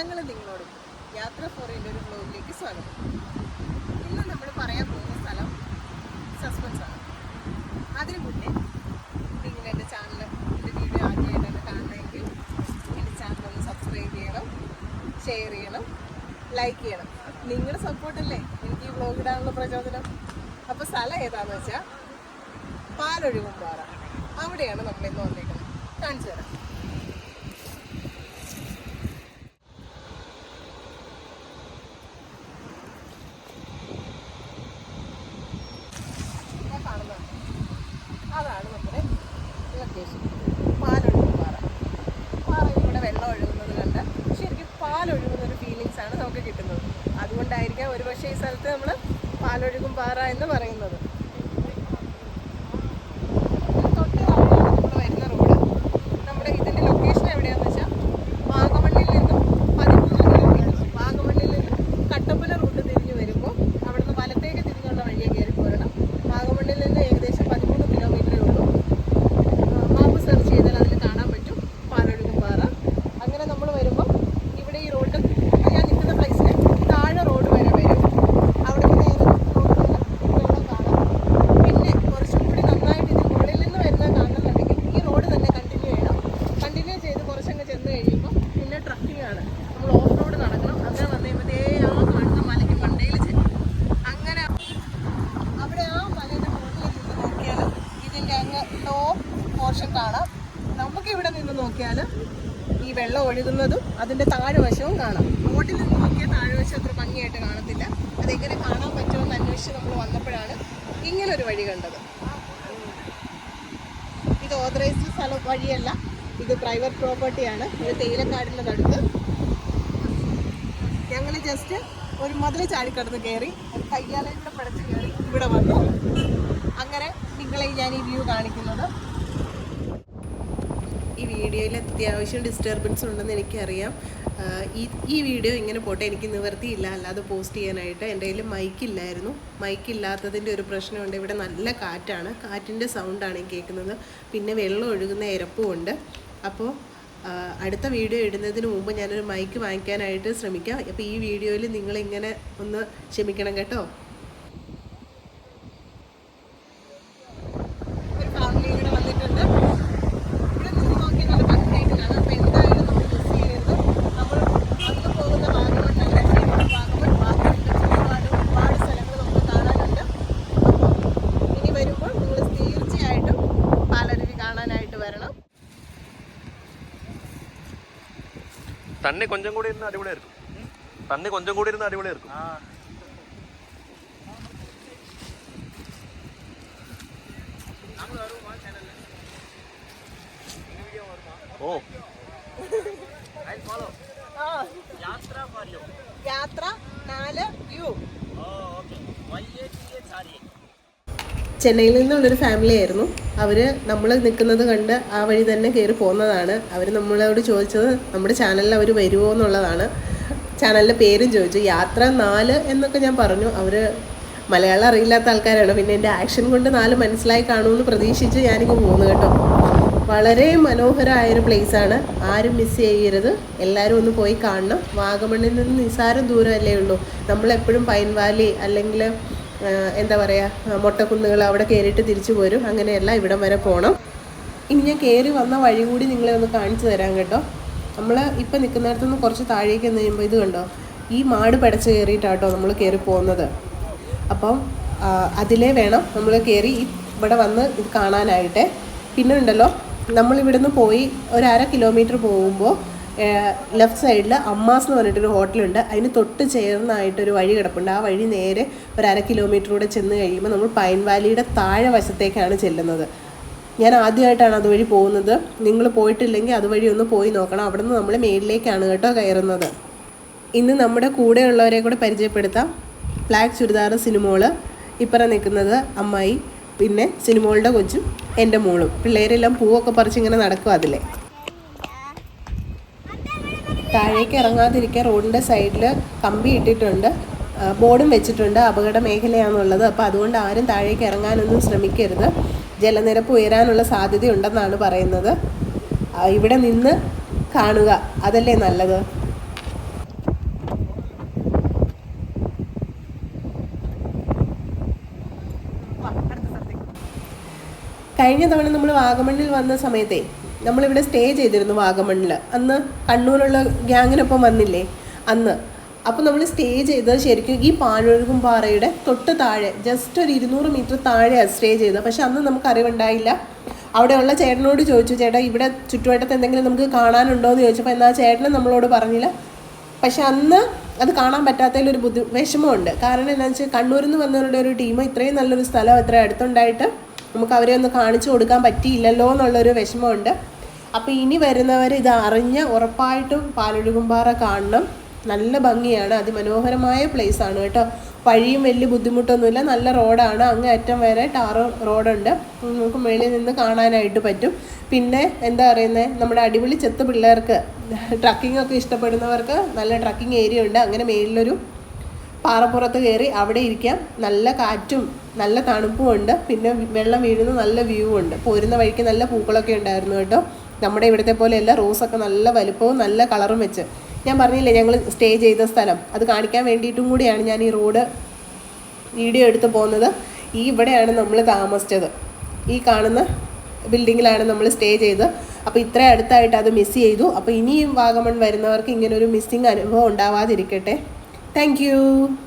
ഞങ്ങൾ നിങ്ങളോട് യാത്ര ഫോറിന്റെ ഒരു ബ്ലോഗിലേക്ക് സ്വാഗതം. ഇന്ന് നമ്മൾ പറയാൻ പോകുന്ന സ്ഥലം സസ്പെൻസ് ആണ്. അതിനു മുന്നേ നിങ്ങൾ എന്റെ ചാനൽ എന്റെ വീഡിയോ ആദ്യമായിട്ടാണ് കാണണമെങ്കിൽ എന്റെ ചാനൽ ഒന്ന് സബ്സ്ക്രൈബ് ചെയ്യണം ഷെയർ ചെയ്യണം ലൈക്ക് ചെയ്യണം. നിങ്ങളുടെ സപ്പോർട്ടല്ലേ എനിക്ക് ഈ ബ്ലോഗ് ഇടാനുള്ള പ്രചോദനം? അപ്പോൾ സ്ഥലം ഏതാണെന്ന് വെച്ചാൽ പാലൊഴുകും പാറ അവിടെയാണ് നമ്മൾ ഇന്ന് വന്നേക്കുന്നത്. കാണിച്ചു തരാം ഞാൻ കാണുന്നത് അതാണ് നമ്മുടെ ലൊക്കേഷൻ പാലൊഴുകും പാറ പാറയിലൂടെ വെള്ളം ഒഴുകുന്നത് കണ്ട് ശരിക്കും പാലൊഴുകുന്ന ഒരു ഫീലിങ്സ് ആണ് നമുക്ക് കിട്ടുന്നത്. അതുകൊണ്ടായിരിക്കാം ഒരുപക്ഷെ ഈ സ്ഥലത്ത് നമ്മൾ പാലൊഴുകും പാറ എന്ന് പറയുന്നത് തൊട്ട് താഴെയാണ് നമ്മൾ വരുന്ന റോഡ് നമ്മുടെ ഇതിന്റെ ലൊക്കേഷൻ എവിടെയാന്ന് വെച്ചാൽ വാഗമണ്ണിൽ നിന്നും പതിമൂന്ന് കിലോമീറ്റർ വാഗമണ്ണിൽ നിന്നും കട്ടപ്പന റൂട്ട് തിരിഞ്ഞ് വരുമ്പോൾ അവിടുന്ന് വലത്തേക്ക് തിരിഞ്ഞുള്ള വഴിയെ കയറി പോരണം വാഗമണ്ണിൽ നിന്ന് ഏകദേശം പതിമൂന്ന് കിലോമീറ്ററേ ഉള്ളൂ മാപ്പ് സെർച്ച് ചെയ്താൽ അതിൽ കാണാൻ പറ്റും പാലൊഴുകും പാറ അങ്ങനെ നമ്മൾ വരുമ്പോൾ ഇവിടെ ഈ റോഡ് ഞാൻ നിൽക്കുന്ന പ്ലേസിന് താഴെ റോഡ് വരെ വരും അവിടെ നിന്ന് നേരെ റോഡ് വെള്ളം കാണാം പിന്നെ കുറച്ചും കൂടി നന്നായിട്ട് ഇത് മുകളിൽ നിന്ന് വരുന്നത് കാണുന്നുണ്ടെങ്കിൽ ഈ റോഡ് തന്നെ കണ്ടിന്യൂ ചെയ്യണം കണ്ടിന്യൂ ചെയ്ത് കുറച്ചങ്ങ് ചെന്ന് കഴിയുമ്പോൾ പിന്നെ ട്രക്കിംഗ് ആണ് നമ്മൾ ഓഫ് റോഡ് നടക്കണം അങ്ങനെ വന്നു കഴിയുമ്പോഴത്തേ ആ കാണുന്ന മലയ്ക്ക് മണ്ടയിൽ ചെല്ലും അങ്ങനെ അവിടെ ആ മലയുടെ മുകളിൽ നിന്ന് നോക്കിയാൽ ഇതിന്റെ അങ്ങ് ടോപ്പ് പോർഷൻ കാണാം നമുക്ക് ഇവിടെ നിന്ന് നോക്കിയാൽ ഈ വെള്ളം ഒഴുകുന്നതും അതിന്റെ താഴ്വശവും കാണാം. റോഡിൽ നിന്ന് നോക്കിയാൽ താഴ്വശം അത്ര ഭംഗിയായിട്ട് കാണത്തില്ല. അതെങ്ങനെ കാണാൻ പറ്റുമെന്ന് അന്വേഷിച്ച് നമ്മൾ വന്നപ്പോഴാണ് ഇങ്ങനൊരു വഴി കണ്ടത്. ഇത് ഓതറൈസ്ഡ് സ്ഥലം വഴിയല്ല. ഇത് പ്രൈവറ്റ് പ്രോപ്പർട്ടിയാണ് ഇത് തേയിലക്കാടിന്റെ നടുത്ത് ഞങ്ങൾ ജസ്റ്റ് ഒരു മതിൽ ചാടിക്കടന്ന് കയറി കയ്യാലയുടെ പടച്ച് കയറി ഇവിടെ വന്നു. അങ്ങനെ നിങ്ങളെ ഞാൻ ഈ വ്യൂ കാണിക്കുന്നത്. ഈ വീഡിയോയിൽ അത്യാവശ്യം ഡിസ്റ്റർബൻസ് ഉണ്ടെന്ന് എനിക്കറിയാം. ഈ ഈ വീഡിയോ ഇങ്ങനെ പോട്ടെ എനിക്ക് നിവർത്തിയില്ല. അല്ലാതെ പോസ്റ്റ് ചെയ്യാനായിട്ട് എന്റെ കയ്യിൽ മൈക്കില്ലായിരുന്നു മൈക്കില്ലാത്തതിന്റെ ഒരു പ്രശ്നമുണ്ട്. ഇവിടെ നല്ല കാറ്റാണ്. കാറ്റിന്റെ സൗണ്ടാണ് കേൾക്കുന്നത്. പിന്നെ വെള്ളം ഒഴുകുന്ന ഇരപ്പുമുണ്ട് അപ്പോൾ അടുത്ത വീഡിയോ ഇടുന്നതിന് മുമ്പ് ഞാനൊരു മൈക്ക് വാങ്ങിക്കാനായിട്ട് ശ്രമിക്കാം. അപ്പോൾ ഈ വീഡിയോയിൽ നിങ്ങളിങ്ങനെ ഒന്ന് ക്ഷമിക്കണം കേട്ടോ ഒരു ഫാമിലി ഇവിടെ വന്നിട്ടുണ്ട് ഇവിടെ നിന്ന് നോക്കിയാൽ നല്ല ഭംഗിയായിട്ട് കാണാം അപ്പോൾ എന്തായാലും നമ്മൾ മിസ് ചെയ്യരുത് നമ്മൾ അന്ന് പോകുന്ന വാഗമണ്ണല്ല വാഗമൺ വാഗമണിന്റെ ഒരുപാട് ഒരുപാട് സ്ഥലങ്ങൾ നമുക്ക് കാണാനുണ്ട് അപ്പോൾ ഇനി വരുമ്പോൾ നിങ്ങൾ തീർച്ചയായിട്ടും പാലരുവി കാണാനായിട്ട് വരണം തന്നെ കൊഞ്ചം കൂടി ഇരുന്ന് അടിപൊളിയായിരിക്കും. തന്നെ കൊഞ്ചം കൂടി ഇരുന്ന് അടിപൊളിയായിരിക്കും. ഓ. യാത്ര യാത്ര നാല് യു. ചെന്നൈയിൽ നിന്നുള്ളൊരു ഫാമിലി ആയിരുന്നു. അവർ നമ്മൾ നിൽക്കുന്നത് കണ്ട് ആ വഴി തന്നെ കയറി പോകുന്നതാണ് അവർ നമ്മളോട് ചോദിച്ചത് നമ്മുടെ ചാനലിൽ അവർ വരുമോ എന്നുള്ളതാണ്. ചാനലിന്റെ പേരും ചോദിച്ചു. യാത്ര നാല് എന്നൊക്കെ ഞാൻ പറഞ്ഞു. അവർ മലയാളം അറിയില്ലാത്ത ആൾക്കാരാണ്. പിന്നെ എന്റെ ആക്ഷൻ കൊണ്ട് നാല് മനസ്സിലായി കാണുമെന്ന് പ്രതീക്ഷിച്ച് ഞാനിങ്ങ് പോകുന്നു കേട്ടോ. വളരെ മനോഹരമായൊരു പ്ലേസാണ് ആരും മിസ് ചെയ്യരുത്. എല്ലാവരും ഒന്ന് പോയി കാണണം. വാഗമണ്ണിൽ നിന്ന് നിസാരം ദൂരമല്ലേ ഉള്ളൂ. നമ്മളെപ്പോഴും പൈൻ വാലി അല്ലെങ്കിൽ എന്താ പറയുക മൊട്ടക്കുന്നുകൾ അവിടെ കയറിയിട്ട് തിരിച്ചു പോരും. അങ്ങനെയല്ല ഇവിടം വരെ പോകണം ഇനി ഞാൻ കയറി വന്ന വഴി കൂടി നിങ്ങളെ ഒന്ന് കാണിച്ചു തരാം കേട്ടോ. നമ്മൾ ഇപ്പം നിൽക്കുന്നിടത്തുനിന്ന് കുറച്ച് താഴേക്ക് എന്ന് കഴിയുമ്പോൾ ഇത് കണ്ടോ? ഈ മാട് പടച്ച് കയറിയിട്ടാട്ടോ നമ്മൾ കയറി പോകുന്നത്. അപ്പം അതിലേ വേണം നമ്മൾ കയറി ഇവിടെ വന്ന് ഇത് കാണാനായിട്ട്. പിന്നെ ഉണ്ടല്ലോ നമ്മളിവിടുന്ന് പോയി ഒരു അര കിലോമീറ്റർ പോകുമ്പോൾ ലെഫ്റ്റ് സൈഡിൽ അമ്മാസ് എന്ന് പറഞ്ഞിട്ടൊരു ഹോട്ടലുണ്ട്. അതിന് തൊട്ട് ചേർന്നായിട്ടൊരു വഴി കിടപ്പുണ്ട്. ആ വഴി നേരെ ഒരു അര കിലോമീറ്റർ കൂടെ ചെന്ന് കഴിയുമ്പോൾ നമ്മൾ പൈൻ വാലിയുടെ താഴെ വശത്തേക്കാണ് ചെല്ലുന്നത്. ഞാൻ ആദ്യമായിട്ടാണ് അതുവഴി പോകുന്നത്. നിങ്ങൾ പോയിട്ടില്ലെങ്കിൽ അതുവഴി ഒന്ന് പോയി നോക്കണം. അവിടെ നിന്ന് നമ്മൾ മേലിലേക്കാണ് കേട്ടോ കയറുന്നത്. ഇന്ന് നമ്മുടെ കൂടെയുള്ളവരെ കൂടെ പരിചയപ്പെടുത്താം. ബ്ലാക്ക് ചുരിദാർ സിനിമോൾ. ഇപ്പറ നിൽക്കുന്നത് അമ്മായി. പിന്നെ സിനിമോളുടെ കൊച്ചും എന്റെ മോളും. പിള്ളേരെല്ലാം പൂവൊക്കെ പറിച്ചിങ്ങനെ നടക്കും അതിലെ. താഴേക്ക് ഇറങ്ങാതിരിക്കാൻ റോഡിന്റെ സൈഡിൽ കമ്പി ഇട്ടിട്ടുണ്ട്. ബോർഡും വെച്ചിട്ടുണ്ട് അപകട മേഖലയാണുള്ളത് അപ്പോൾ അതുകൊണ്ട് ആരും താഴേക്ക് ഇറങ്ങാനൊന്നും ശ്രമിക്കരുത്. ജലനിരപ്പ് ഉയരാനുള്ള സാധ്യതയുണ്ടെന്നാണ് പറയുന്നത്. ഇവിടെ നിന്ന് കാണുക. അതല്ലേ നല്ലത്? കഴിഞ്ഞ തവണ നമ്മൾ വാഗമണ്ണിൽ വന്ന സമയത്തെ നമ്മളിവിടെ സ്റ്റേ ചെയ്തിരുന്നു വാഗമണ്ണിൽ അന്ന് കണ്ണൂരുള്ള ഗ്യാങ്ങിനൊപ്പം വന്നില്ലേ? അന്ന്. അപ്പോൾ നമ്മൾ സ്റ്റേ ചെയ്തത് ശരിക്കും ഈ പാഴൊഴുകും പാറയുടെ തൊട്ട് താഴെ ജസ്റ്റ് ഒരു ഇരുന്നൂറ് മീറ്റർ താഴെയാണ് സ്റ്റേ ചെയ്തത്. പക്ഷെ അന്ന് നമുക്ക് അറിവുണ്ടായില്ല. അവിടെയുള്ള ചേട്ടനോട് ചോദിച്ചു ചേട്ടാ ഇവിടെ ചുറ്റുവട്ടത്ത് എന്തെങ്കിലും നമുക്ക് കാണാനുണ്ടോ? എന്ന് ചോദിച്ചപ്പോൾ എന്നാൽ ചേട്ടനും നമ്മളോട് പറഞ്ഞില്ല. പക്ഷെ അന്ന് അത് കാണാൻ പറ്റാത്തതിലൊരു ബുദ്ധി വിഷമമുണ്ട്. കാരണം എന്താണെന്ന് വെച്ചാൽ കണ്ണൂരിൽ നിന്ന് വന്നവരുടെ ഒരു ടീം ഇത്രയും നല്ലൊരു സ്ഥലം ഇത്ര അടുത്തുണ്ടായിട്ട് നമുക്ക് അവരെ ഒന്ന് കാണിച്ചു കൊടുക്കാൻ പറ്റിയില്ലല്ലോ എന്നുള്ളൊരു വിഷമമുണ്ട്. അപ്പോൾ ഇനി വരുന്നവർ ഇത് അറിഞ്ഞ് ഉറപ്പായിട്ടും പാലൊഴുകുംപാറ കാണണം. നല്ല ഭംഗിയാണ് അതിമനോഹരമായ പ്ലേസ് ആണ് കേട്ടോ. വഴിയും വലിയ ബുദ്ധിമുട്ടൊന്നുമില്ല നല്ല റോഡാണ്. അങ്ങ് അറ്റം വരെ ടാറ് റോഡുണ്ട്. നമുക്ക് മേളിൽ നിന്ന് കാണാനായിട്ട് പറ്റും. പിന്നെ എന്താ പറയുന്നത് നമ്മുടെ അടിപൊളി ചെത്ത് പിള്ളേർക്ക് ട്രക്കിംഗ് ഒക്കെ ഇഷ്ടപ്പെടുന്നവർക്ക് നല്ല ട്രക്കിംഗ് ഏരിയ ഉണ്ട്. അങ്ങനെ മേളിലൊരു പാറപ്പുറത്ത് കയറി അവിടെ ഇരിക്കാം. നല്ല കാറ്റും നല്ല തണുപ്പും ഉണ്ട്. പിന്നെ വെള്ളം വീഴുന്ന നല്ല വ്യൂ ഉണ്ട്. പോരുന്ന വഴിക്ക് നല്ല പൂക്കളൊക്കെ ഉണ്ടായിരുന്നു കേട്ടോ. നമ്മുടെ ഇവിടുത്തെ പോലെയല്ല റോസൊക്കെ നല്ല വലുപ്പവും നല്ല കളറും വെച്ച്. ഞാൻ പറഞ്ഞില്ലേ ഞങ്ങൾ സ്റ്റേ ചെയ്ത സ്ഥലം. അത് കാണിക്കാൻ വേണ്ടിയിട്ടും കൂടിയാണ് ഞാൻ ഈ റോഡ് വീഡിയോ എടുത്ത് പോകുന്നത്. ഈ ഇവിടെയാണ് നമ്മൾ താമസിച്ചത്. ഈ കാണുന്ന ബിൽഡിങ്ങിലാണ് നമ്മൾ സ്റ്റേ ചെയ്തത് അപ്പോൾ ഇത്ര അടുത്തായിട്ട് അത് മിസ് ചെയ്തു. അപ്പോൾ ഇനിയും വാഗമൺ വരുന്നവർക്ക് ഇങ്ങനെ ഒരു മിസ്സിങ് അനുഭവം ഉണ്ടാവാതിരിക്കട്ടെ. Thank you.